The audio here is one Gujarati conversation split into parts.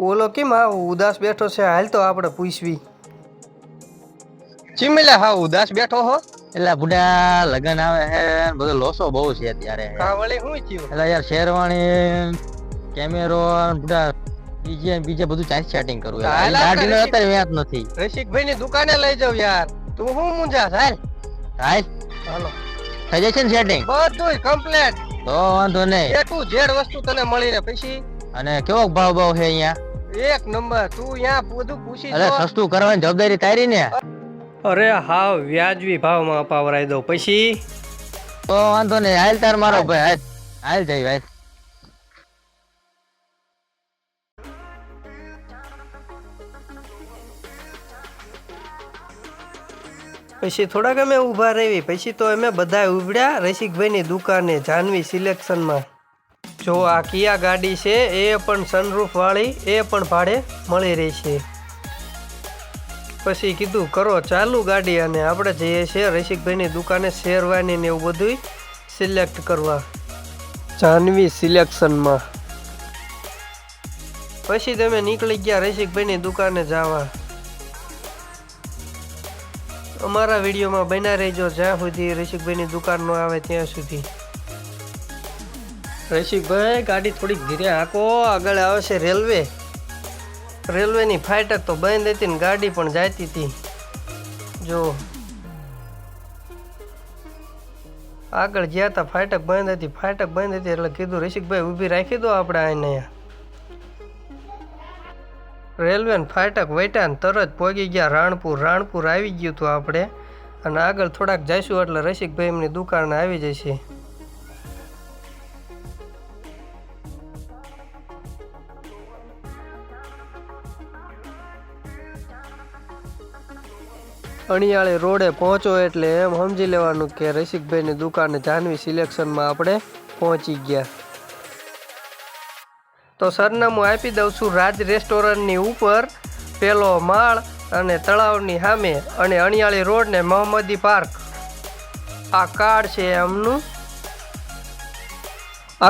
ઓલો કેમ આ ઉદાસ બેઠો છે? હાલ તો આપણે પૂછવી. ચીમલે હા ઉદાસ બેઠો હો. એટલે બુડા લગન આવે હે બધો લોસો બહુ છે અત્યારે. હા વળી હું થયું? એટલે યાર શેરવાણી કેમેરો બુડા બીજે બીજે બધું ચાઇસ સેટિંગ કરું. યાર. ગાડીનો અત્યારે વ્યાજ નથી. રસિકભાઈ ની દુકાને લઈ જાવ યાર. તું હું મુંજા હાલ હાલ હાલો. થઈ જશે ને સેટિંગ બધું કમ્પ્લીટ તો વાંધો નહીં. એ તું જેડ વસ્તુ તને મળી રહે પછી. અને કેવો ભાવ ભાવ છે અહીંયા? એક નંબર તું યાં બધું પૂછી અરે સસ્તું કરવાની જવાબદારી તારી ને. અરે હા વ્યાજબી ભાવમાં અપાવરાઈ દો પછી? તો વાંધો નહીં હાલ તાર મારો ભાઈ હાલ હાલ જઈ ભાઈ. પછી થોડાક અમે ઊભા રહી પછી તો અમે બધા ઉભડ્યા રસિકભાઈની દુકાને જાનવી સિલેક્શનમાં. જો આ કિયા ગાડી છે, એ પણ સનરૂફ વાળી, એ પણ ભાડે મળી રહી છે. પછી કીધું, કરો ચાલુ ગાડી અને આપણે જઈએ છીએ રસિકભાઈની દુકાને શેરવાની ને એવું બધું સિલેક્ટ કરવા. જાનવી સિલેક્શનમાં પછી તમે નીકળી ગયા રસિકભાઈની દુકાને જવા. અમારા વિડીયોમાં બના રહેજો જ્યાં સુધી રસિકભાઈની દુકાન ન આવે ત્યાં સુધી. રસિકભાઈ, ગાડી થોડીક ધીરે હાંકો, આગળ આવે છે રેલવે. રેલવેની ફાટક તો બંધ હતી ને ગાડી પણ જાતી હતી. જો. આગળ ગયા હતા ફાટક બંધ હતી ફાટક બંધ હતી એટલે કીધું, રસિકભાઈ, ઊભી રાખી દો આપણે અહીંયા. રેલવે ને ફાટક વૈટા ને તરત પહોંચી ગયા, રાણપુર. રાણપુર આવી ગયું હતું આપણે. અને આગળ થોડાક જઈશું એટલે રસિકભાઈ એમની દુકાને આવી જશે. અણિયાળી રોડે પહોંચો એટલે એમ સમજી લેવાનું કે રસિકભાઈની દુકાને જાનવી સિલેક્શનમાં આપણે પહોંચી ગયા. તો સરનામું આપી દઉં છું રાજ રેસ્ટોરન્ટની ઉપર. પેલો માળ અને તળાવની સામે અને અણિયાળી રોડ ને મોહમ્મદી પાર્ક. આ કાર્ડ છે એમનું.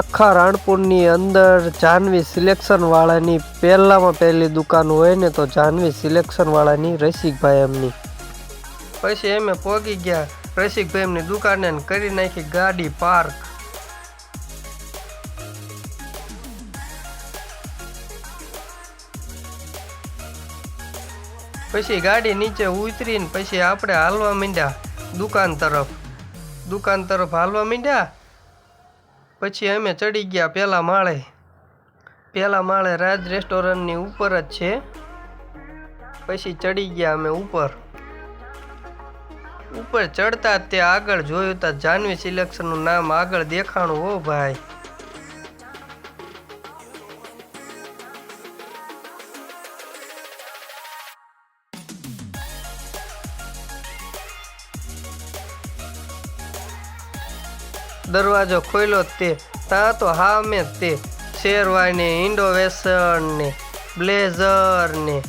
આખા રાણપુરની અંદર જાનવી સિલેક્શનવાળાની પહેલામાં પહેલી દુકાન હોય ને તો જાનવી સિલેક્શનવાળાની રસિકભાઈ એમની. પછી અમે પહોંચી ગયા. રસિકભાઈ દુકાને કરી નાખી ગાડી પાર્ક. પછી ગાડી નીચે ઉતરીને પછી આપણે હાલવા માંડ્યા દુકાન તરફ. દુકાન તરફ હાલવા માંડ્યા. પછી અમે ચડી ગયા પહેલાં માળે. પહેલાં માળે રાજ રેસ્ટોરન્ટની ઉપર જ છે. પછી ચડી ગયા અમે ઉપર. ઉપર ચડતા તે આગળ જોયું તા જાનવી સિલેક્શનનું નામ આગળ દેખાણું હો ભાઈ. દરવાજો ખોલ્યો તે. ત્યાં તો હા મેં તે. શેરવાની ઇન્ડોવેશન ને બ્લેઝર ને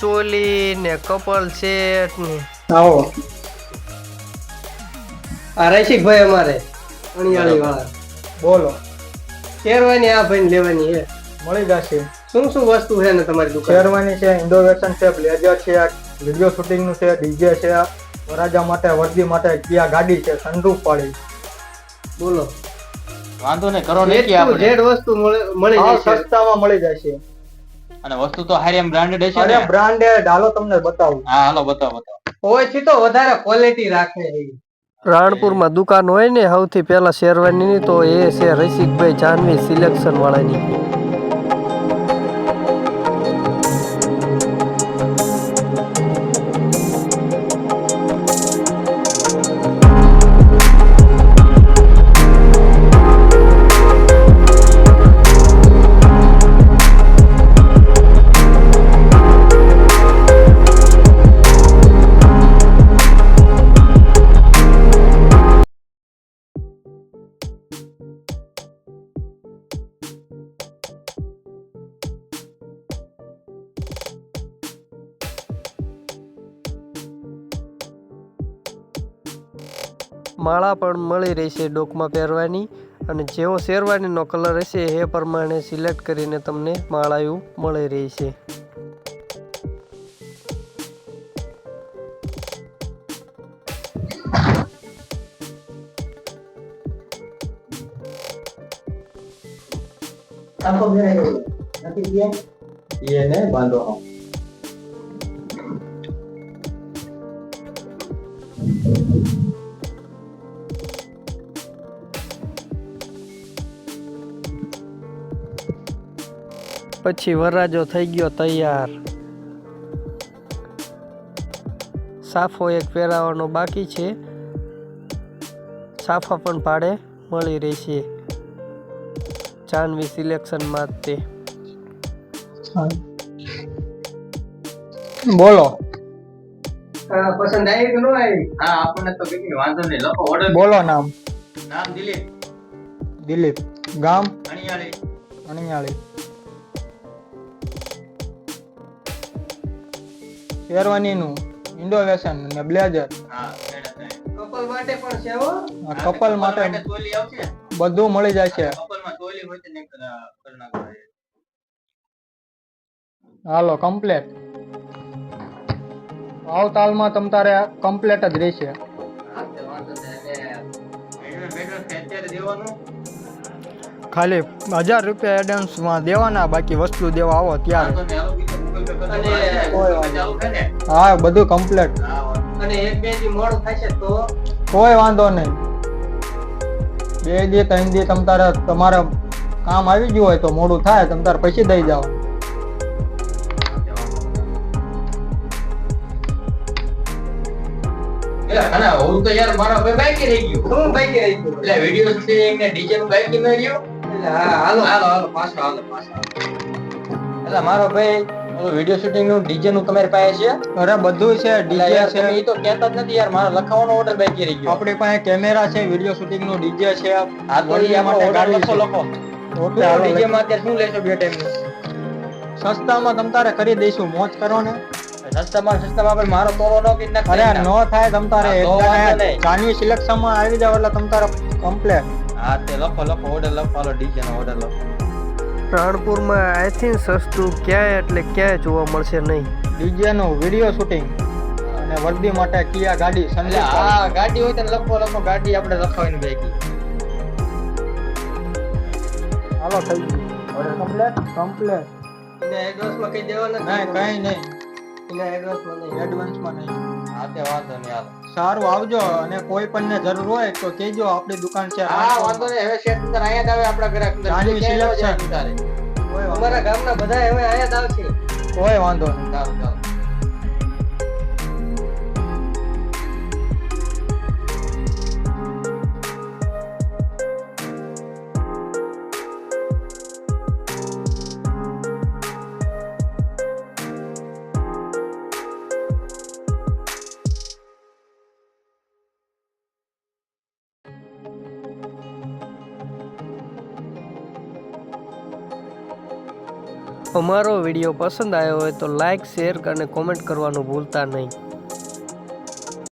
ચોલી ને કપલ સેટ ને આવો. આ રસિકભાઈ અમારે અણિયાળી વાળા. બોલો. શેરવાની આ ભાઈ લેવાની છે? મળી જશે. શું શું વસ્તુ છે ને તમારી દુકાન? શેરવાની છે ઇન્ડોવેશન છે બ્લેઝર છે વીડિયો શૂટિંગનું છે ડીજે છે વરાજા માટે વર્દી માટે કિયા ગાડી છે સનરૂફ વાળી. બોલો. વાંધો નહીં કરો ને જેડ વસ્તુ મળે- મળી જશે. જાય સસ્તામાં મળી જશે. અને વસ્તુ તો હારી એમ બ્રાન્ડેડ છે અરે બ્રાન્ડેડ હાલો તમને બતાવું. હા હાલો બતાવો બતાવો. ઓછી તો વધારે ક્વોલિટી રાખે રાણપુરમાં દુકાન હોય ને સૌથી પહેલા શેરવાનીની તો એ છે રસિકભાઈ જાનવી સિલેક્શન વાળાની. માળા પણ મળી રહેશે ડોકમાં પહેરવાની અને જેવો શેરવાનીનો કલર હશે એ પ્રમાણે સિલેક્ટ કરીને તમને માળાયું મળી રહેશે. Thank બાંધો પછી વરરાજો થઈ ગયો તૈયાર. સાફો એક પહેરાવાનો બાકી છે. સાફા પણ ભાડે મળી રહેશે. જાનવી સિલેક્શનમાં તે. બોલો. પસંદ આવી કે ન આવી? હા આપણને તો કઈ વાંધો નહીં. લખો ઓર્ડર બોલો નામ. નામ દિલીપ. દિલીપ. ગામ. અણિયાળી અણિયાળી શેરવાનીનું ઇન્ડોવેશન અને બ્લેઝર કપલ માટે પણ છે હો. કપલ માટે તોલી આવશે. બધું મળી જાય છે. કપલમાં તોલી હોય તો ને કરી નાખો હાલો કમ્પ્લેટ આવતાલમાં તમ તારે કમ્પ્લેટ જ રહેશે. હા તે વાંધો નહીં એટલે એડવાન્સ એડવાન્સ અત્યારે ખાલી હજાર રૂપિયા એડવાન્સમાં દેવાના બાકી વસ્તુ દેવા આવો ત્યારે. હા બધું કમ્પ્લીટ અને એક બે દી મોડું થશે તો કોઈ વાંધો નહીં. બે દી ત્રણ દી તમ તારે તમારે કામ આવી ગયું હોય તો મોડું થાય તમ તારે પછી દઈ જાઓ. એટલે હું તો યાર મારા ભાઈ બાઈક રહી ગયું. હું બાઈક રહી ગયો. એટલે વિડિયો શૂટિંગ ને ડીજે નું બાઈક ન રહ્યું? એટલે હાલો હાલો હાલો પાછો હાલો પાછો. એટલે મારો ભાઈ ઓલું વિડિયો શૂટિંગનું ડીજે નું તમારી પાસે છે? અરે બધું છે ડીજે છે. એ તો કહેતા જ નથી યાર મારો લખાવાનો ઓર્ડર બાકી રહી ગયો. આપણી પાસે કેમેરા છે વીડિયો શૂટિંગનું ડીજે છે. આ તો ઈ માટે ગાડી લખો લખો. ડીજે માં અત્યારે શું લેશો બે ટાઈમ સસ્તામાં તમ તારે કરી દઈશું મોજ કરો ને સસ્તામાં સસ્તામાં પણ મારો તોલો નો કે નાખ અરે નો. થાય તમ તારે. જાનવી સિલેક્શનમાં આવી જાવ એટલે તમ તારે કમ્પ્લેટ હા તે લખો લખો ઓર્ડર લખો. ડીજે નો ઓર્ડર લખો. રાણપુરમાં થિંક સસ્તું ક્યાંય એટલે ક્યાંય જોવા મળશે નહીં. ડીજેનું વીડિયો શૂટિંગ અને વર્દી માટે કિયા ગાડી સમજે આ ગાડી હોય તો લખો લખો ગાડી આપણે લખાવીને બેગી હાલો થઈ ગયું. કમ્પ્લેટ કમ્પ્લેટ એને કહી કઈ દેવાના. નહીં કંઈ નહીં. એટલે એડવાન્સમાં નહીં. એડવાન્સમાં નહીં. હા તે વાંધો નહીં હાલો. સારું આવજો. અને કોઈ પણ ને જરૂર હોય તો કહેજો આપણી દુકાન છે હા વાંધો નહીં. હવે શેઠ અંદર અહીંયા જ આવે આપણા ઘરે અંદર. જાનવી બીજે ક્યાંય ન જાય selection. તારે. કોઈ વાંધો અમારા ગામના બધા હવે અહીંયા જ આવશે. કોઈ વાંધો નહીં. સારું સારું. અમારો વીડિયો પસંદ આવ્યો હોય તો લાઈક શેર અને કોમેન્ટ કરવાનું ભૂલતા નહીં.